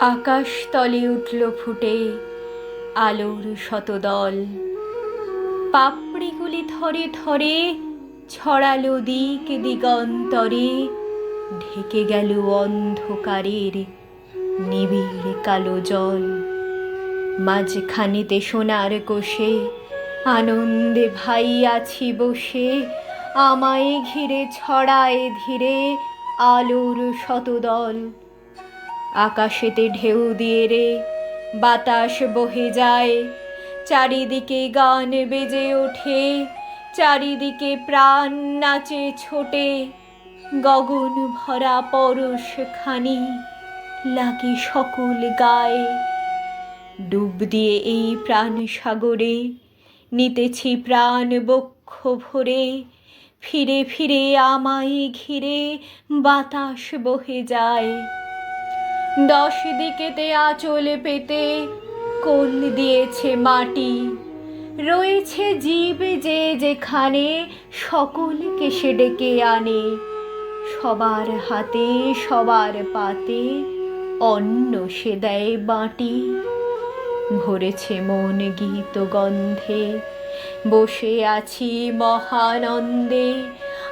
আকাশ তলে উঠল ফুটে, আলোর শতদল। পাপড়িগুলি থরে থরে ছড়ালো দিক দিগন্তরে, ঢেকে গেল অন্ধকারের নিবিড় কালো জল। মাঝখানেতে সোনার কোষে, আনন্দে ভাই আছি বসে, আমায় ঘিরে ছড়ায় ধীরে আলোর শতদল। আকাশেতে ঢেউ দিয়ে রে, বাতাস বহে যায়। চারিদিকে গান বেজে ওঠে, চারিদিকে প্রাণ নাচে ছোটে। গগন ভরা পরশ খানি লাগে সকল গায়ে। ডুব দিয়ে এই প্রাণ সাগরে, নিতেছি প্রাণ বক্ষ ভরে। ফিরে ফিরে আমায় ঘিরে বাতাস বহে যায়। দশ দিকেতে আঁচল পেতে, কোন দিয়েছে মাটি? রয়েছে জীব যে যেখানে সকলকে সে ডেকে আনে। সবার হাতে, সবার পাতে অন্ন সে দেয় বাটি। ভরেছে মন গীত গন্ধে, বসে আছি মহানন্দে।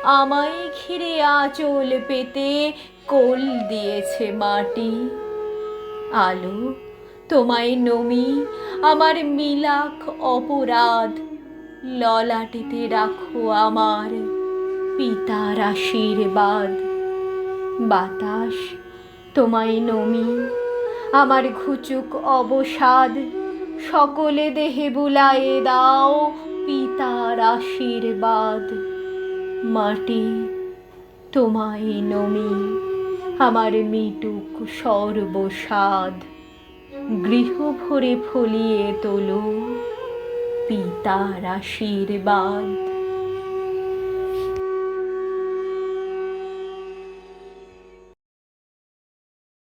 আমায় ঘিরে আঁচল পেতে কোল দিয়েছে মাটি। আলো তোমায় নমি, আমার মিলাক অপরাধ। ললাটিতে রাখো আমার পিতার আশীর্বাদ। বাতাস তোমায় নমি, আমার ঘুচুক অবসাদ। সকলে দেহে বুলায়ে দাও পিতার আশীর্বাদ। মাটি তোমায় নমি। আমার মিটুক সর্বসাদ গৃহ ভরে ফলিয়ে তোলো পিতার আশীর্বাদ।